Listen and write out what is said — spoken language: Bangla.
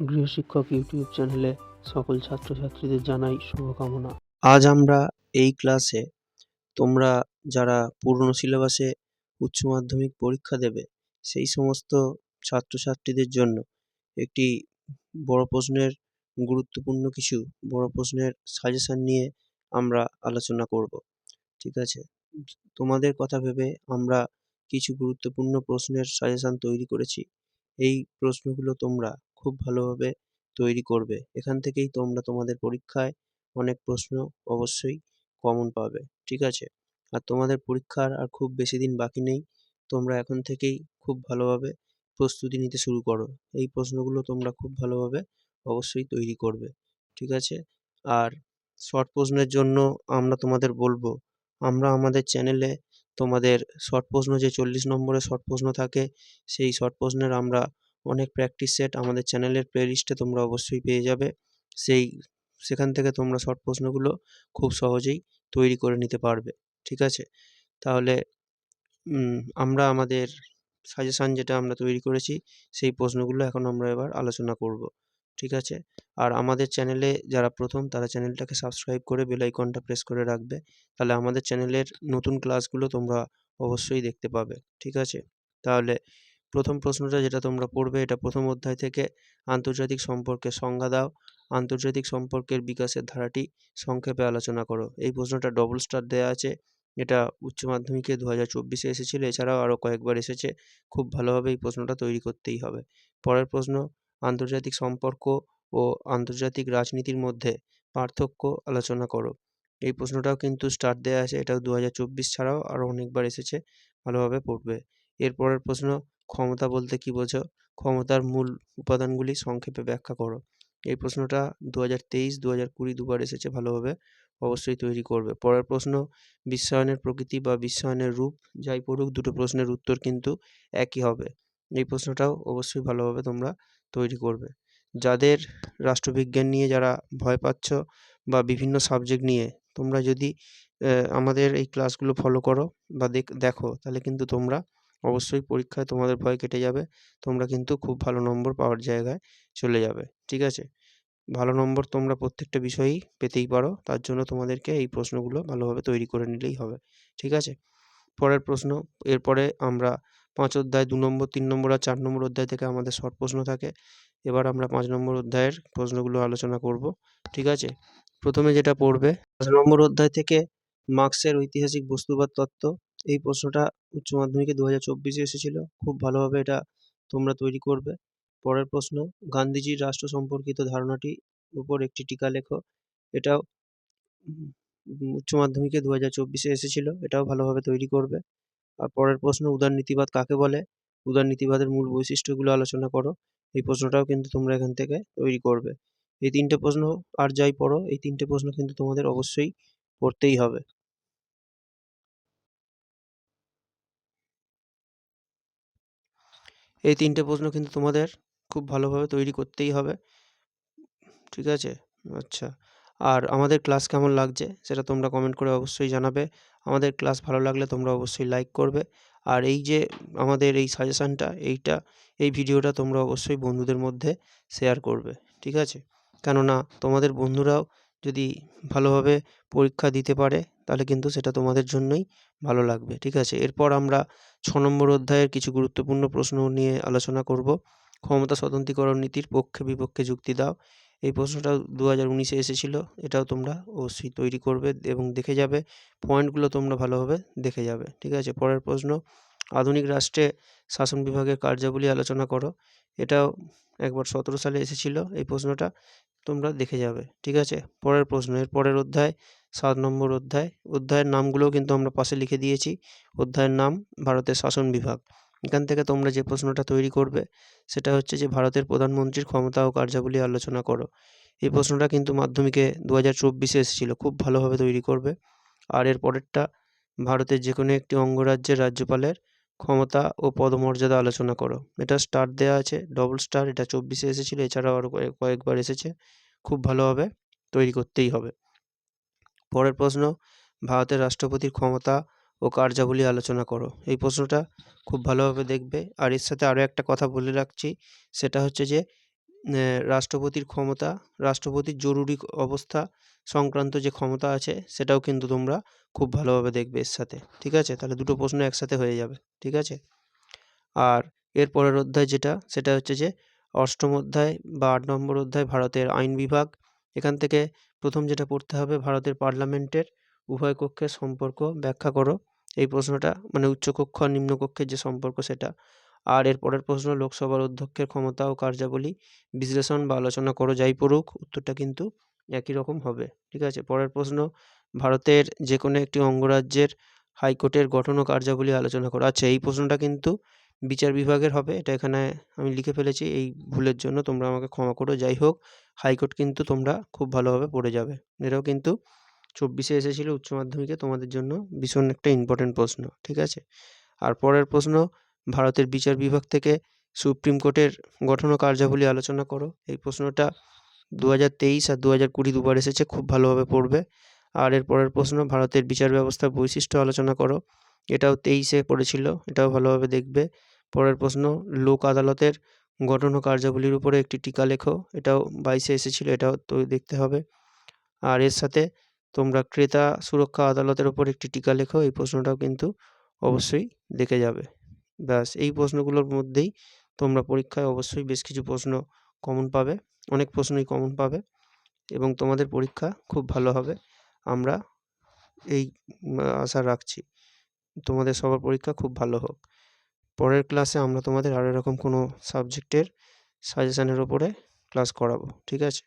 গৃহশিক্ষক ইউটিউব চ্যানেলে সকল ছাত্রছাত্রীদের জানাই শুভকামনা। আজ আমরা এই ক্লাসে তোমরা যারা পুরনো সিলেবাসে উচ্চ মাধ্যমিক পরীক্ষা দেবে, সেই সমস্ত ছাত্রছাত্রীদের জন্য একটি বড় প্রশ্নের, গুরুত্বপূর্ণ কিছু বড় প্রশ্নের সাজেশান নিয়ে আমরা আলোচনা করব। ঠিক আছে? তোমাদের কথা ভেবে আমরা কিছু গুরুত্বপূর্ণ প্রশ্নের সাজেশান তৈরি করেছি। এই প্রশ্নগুলো তোমরা খুব ভালোভাবে তৈরি করবে। এখান থেকেই তোমরা তোমাদের পরীক্ষায় অনেক প্রশ্ন অবশ্যই কমন পাবে, ঠিক আছে? আর তোমাদের পরীক্ষার আর খুব বেশি দিন বাকি নেই, তোমরা এখন থেকেই খুব ভালোভাবে প্রস্তুতি নিতে শুরু করো। এই প্রশ্নগুলো তোমরা খুব ভালোভাবে অবশ্যই তৈরি করবে, ঠিক আছে? আর শর্ট প্রশ্নের জন্য আমরা তোমাদের বলব, আমরা আমাদের চ্যানেলে তোমাদের শর্ট প্রশ্ন যে চল্লিশ নম্বরের শর্ট প্রশ্ন থাকে, সেই শর্ট প্রশ্নের আমরা অনেক প্র্যাকটিস সেট আমাদের চ্যানেলের প্লেলিস্টে তোমরা অবশ্যই পেয়ে যাবে। সেই, সেখান থেকে তোমরা শর্ট প্রশ্নগুলো খুব সহজেই তৈরি করে নিতে পারবে, ঠিক আছে? তাহলে আমরা আমাদের সাজেশান যেটা আমরা তৈরি করেছি, সেই প্রশ্নগুলো এখন আমরা এবার আলোচনা করব, ঠিক আছে? আর আমাদের চ্যানেলে যারা প্রথম, তারা চ্যানেলটাকে সাবস্ক্রাইব করে বেল আইকনটা প্রেস করে রাখবে, তাহলে আমাদের চ্যানেলের নতুন ক্লাসগুলো তোমরা অবশ্যই দেখতে পাবে, ঠিক আছে? তাহলে প্রথম প্রশ্নটা যেটা তোমরা পড়বে, এটা প্রথম অধ্যায় থেকে আন্তর্জাতিক সম্পর্কের সংজ্ঞা দাও। আন্তর্জাতিক সম্পর্কের বিকাশের ধারাটি সংক্ষেপে আলোচনা করো। এই প্রশ্নটা ডবল স্টার দেওয়া আছে। এটা উচ্চ মাধ্যমিকে দু হাজার চব্বিশে এসেছিল, এছাড়াও আরও কয়েকবার এসেছে। খুব ভালোভাবে এই প্রশ্নটা তৈরি করতেই হবে। পরের প্রশ্ন, আন্তর্জাতিক সম্পর্ক ও আন্তর্জাতিক রাজনীতির মধ্যে পার্থক্য আলোচনা করো। এই প্রশ্নটাও কিন্তু স্টার দেওয়া আছে, এটাও দু হাজার চব্বিশ ছাড়াও আরও অনেকবার এসেছে, ভালোভাবে পড়বে। এরপরের প্রশ্ন ক্ষমতা বলতে কী বোঝো? ক্ষমতার মূল উপাদানগুলি সংক্ষেপে ব্যাখ্যা করো। এই প্রশ্নটা দু হাজার তেইশ দু হাজার কুড়ি দুবার এসেছে ভালোভাবে অবশ্যই তৈরি করবে। পরের প্রশ্ন, বিশ্বায়নের প্রকৃতি বা বিশ্বায়নের রূপ, যাই পড়ুক, দুটো প্রশ্নের উত্তর কিন্তু একই হবে। এই প্রশ্নটাও অবশ্যই ভালোভাবে তোমরা তৈরি করবে। যাদের রাষ্ট্রবিজ্ঞান নিয়ে যারা ভয় পাচ্ছ বা বিভিন্ন সাবজেক্ট নিয়ে, তোমরা যদি আমাদের এই ক্লাসগুলো ফলো করো বা দেখো, তাহলে কিন্তু তোমরা অবশ্যই পরীক্ষায় তোমাদের ভয় কেটে যাবে। তোমরা কিন্তু খুব ভালো নম্বর পাওয়ার জায়গায় চলে যাবে, ঠিক আছে? ভালো নম্বর তোমরা প্রত্যেকটা বিষয়েই পেতেই পারো, তার জন্য তোমাদেরকে এই প্রশ্নগুলো ভালোভাবে তৈরি করে নিলেই হবে, ঠিক আছে? পরের প্রশ্ন, এরপরে আমরা পাঁচ অধ্যায়, দু নম্বর, তিন নম্বর আর চার নম্বর অধ্যায় থেকে আমাদের শর্ট প্রশ্ন থাকে, এবার আমরা পাঁচ নম্বর অধ্যায়ের প্রশ্নগুলো আলোচনা করব, ঠিক আছে? প্রথমে যেটা পড়বে, পাঁচ নম্বর অধ্যায় থেকে মার্ক্সের ঐতিহাসিক বস্তুবাদ তত্ত্ব এই প্রশ্নটা উচ্চ মাধ্যমিকে দু হাজার চব্বিশে এসেছিল। খুব ভালোভাবে এটা তোমরা তৈরি করবে। পরের প্রশ্ন, গান্ধীজির রাষ্ট্র সম্পর্কিত ধারণাটির উপর একটি টিকা লেখো। এটাও উচ্চ মাধ্যমিকে দু হাজার চব্বিশে এসেছিল, এটাও ভালোভাবে তৈরি করবে। আর পরের প্রশ্ন উদারনীতিবাদ কাকে বলে? উদারনীতিবাদের মূল বৈশিষ্ট্যগুলো আলোচনা করো। এই প্রশ্নটাও কিন্তু তোমরা এখান থেকে তৈরি করবে। এই তিনটে প্রশ্ন আর যাই পড়ো, এই তিনটে প্রশ্ন কিন্তু তোমাদের অবশ্যই পড়তেই হবে। এই তিনটে প্রশ্ন কিন্তু তোমাদের খুব ভালোভাবে তৈরি করতেই হবে। ঠিক আছে? আচ্ছা। আর আমাদের ক্লাস কেমন লাগছে সেটা তোমরা কমেন্ট করে অবশ্যই জানাবে। আমাদের ক্লাস ভালো লাগলে তোমরা অবশ্যই লাইক করবে। আর এই যে আমাদের এই সাজেশানটা এইটা, এই ভিডিওটা তোমরা অবশ্যই বন্ধুদের মধ্যে শেয়ার করবে। ঠিক আছে? কেননা তোমাদের বন্ধুরাও যদি ভালোভাবে পরীক্ষা দিতে পারে, তাহলে কিন্তু সেটা তোমাদের জন্যই ভালো লাগবে, ঠিক আছে? এরপর আমরা ছ নম্বর অধ্যায়ের কিছু গুরুত্বপূর্ণ প্রশ্ন নিয়ে আলোচনা করব। ক্ষমতা স্বতন্ত্রীকরণ নীতির পক্ষে বিপক্ষে যুক্তি দাও। এই প্রশ্নটা দু হাজার উনিশে এসেছিল, এটাও তোমরা অবশ্যই তৈরি করবে এবং দেখে যাবে। পয়েন্টগুলো তোমরা ভালোভাবে দেখে যাবে, ঠিক আছে? পরের প্রশ্ন আধুনিক রাষ্ট্রে শাসন বিভাগের কার্যাবলী আলোচনা করো। এটাও একবার সতেরো সালে এসেছিল এই প্রশ্নটা, তোমরা দেখে যাবে, ঠিক আছে? পরের প্রশ্ন, এর পরের অধ্যায়, সাত নম্বর অধ্যায়, অধ্যায়ের নামগুলোও কিন্তু আমরা পাশে লিখে দিয়েছি। অধ্যায়ের নাম, ভারতের শাসন বিভাগ। এখান থেকে তোমরা যে প্রশ্নটা তৈরি করবে, সেটা হচ্ছে যে ভারতের প্রধানমন্ত্রীর ক্ষমতা ও কার্যাবলী আলোচনা করো। এই প্রশ্নটা কিন্তু মাধ্যমিকে দু হাজার চব্বিশে এসেছিল, খুব ভালোভাবে তৈরি করবে। আর এর পরেরটা, ভারতের যে কোনো একটি অঙ্গরাজ্যের রাজ্যপালের ক্ষমতা ও পদমর্যাদা আলোচনা করো। এটা স্টার দেওয়া আছে ডবল স্টার এটা চব্বিশে এসেছিল, এছাড়াও আরও কয়েকবার এসেছে। খুব ভালোভাবে তৈরি করতেই হবে। পরের প্রশ্ন, ভারতের রাষ্ট্রপতির ক্ষমতা ও কার্যাবলী আলোচনা করো। এই প্রশ্নটা খুব ভালোভাবে দেখবে। আর এর সাথে আরও একটা কথা বলে রাখছি, সেটা হচ্ছে যে রাষ্ট্রপতির ক্ষমতা, রাষ্ট্রপতির জরুরি অবস্থা সংক্রান্ত যে ক্ষমতা আছে, সেটাও কিন্তু তোমরা খুব ভালোভাবে দেখবে এর সাথে, ঠিক আছে? তাহলে দুটো প্রশ্ন একসাথে হয়ে যাবে, ঠিক আছে? আর এর পরের অধ্যায় যেটা, সেটা হচ্ছে যে অষ্টম অধ্যায় বা আট নম্বর অধ্যায় ভারতের আইন বিভাগ। এখান থেকে প্রথম যেটা পড়তে হবে, ভারতের পার্লামেন্টের উভয় কক্ষের সম্পর্ক ব্যাখ্যা করো। এই প্রশ্নটা মানে উচ্চকক্ষ আর নিম্নকক্ষের যে সম্পর্ক, সেটা আর এর পরের প্রশ্ন, লোকসভার অধ্যক্ষের ক্ষমতা ও কার্যাবলী বিশ্লেষণ বা আলোচনা করো, যাই পড়ুক, উত্তরটা কিন্তু একই রকম হবে। ঠিক আছে? পরের প্রশ্ন, ভারতের যে কোনো একটি অঙ্গরাজ্যের হাইকোর্টের গঠন ও কার্যাবলী আলোচনা করো। আচ্ছা এই প্রশ্নটা কিন্তু বিচার বিভাগের হবে। এটা এখানে আমি লিখে ফেলেছি, এই ভুলের জন্য তোমরা আমাকে ক্ষমা করো। যাই হোক, হাইকোর্ট কিন্তু তোমরা খুব ভালোভাবে পড়ে যাবে। এটাও কিন্তু চব্বিশে এসেছিল উচ্চ মাধ্যমিকে, তোমাদের জন্য ভীষণ একটা ইম্পর্টেন্ট প্রশ্ন। ঠিক আছে? আর পরের প্রশ্ন ভারতের বিচার বিভাগ থেকে সুপ্রিম কোর্টের গঠন ও কার্যাবলী আলোচনা করো। এই প্রশ্নটা দু হাজার তেইশ আর দু হাজার কুড়ি দুবার এসেছে, খুব ভালোভাবে পড়বে। আর এর পরের প্রশ্ন, ভারতের বিচার ব্যবস্থার বৈশিষ্ট্য আলোচনা করো। এটাও তেইশে পড়েছিল, এটাও ভালোভাবে দেখবে। পরের প্রশ্ন, লোক আদালতের গঠন ও কার্যাবলীর উপরে একটি টিকা লেখো। এটাও বাইশে এসেছিল, এটাও তো দেখতে হবে। আর এর সাথে তোমরা ক্রেতা সুরক্ষা আদালতের উপর একটি টিকা লেখো, এই প্রশ্নটাও কিন্তু অবশ্যই দেখে যাবে। ব্যাস, এই প্রশ্নগুলোর মধ্যেই তোমরা পরীক্ষায় অবশ্যই বেশ কিছু প্রশ্ন কমন পাবে, অনেক প্রশ্নই কমন পাবে এবং তোমাদের পরীক্ষা খুব ভালো হবে। আমরা এই আশা রাখছি তোমাদের সবার পরীক্ষা খুব ভালো হোক। পরের ক্লাসে আমরা তোমাদের আরও এরকম কোনো সাবজেক্টের সাজেশানের ওপরে ক্লাস করাবো, ঠিক আছে?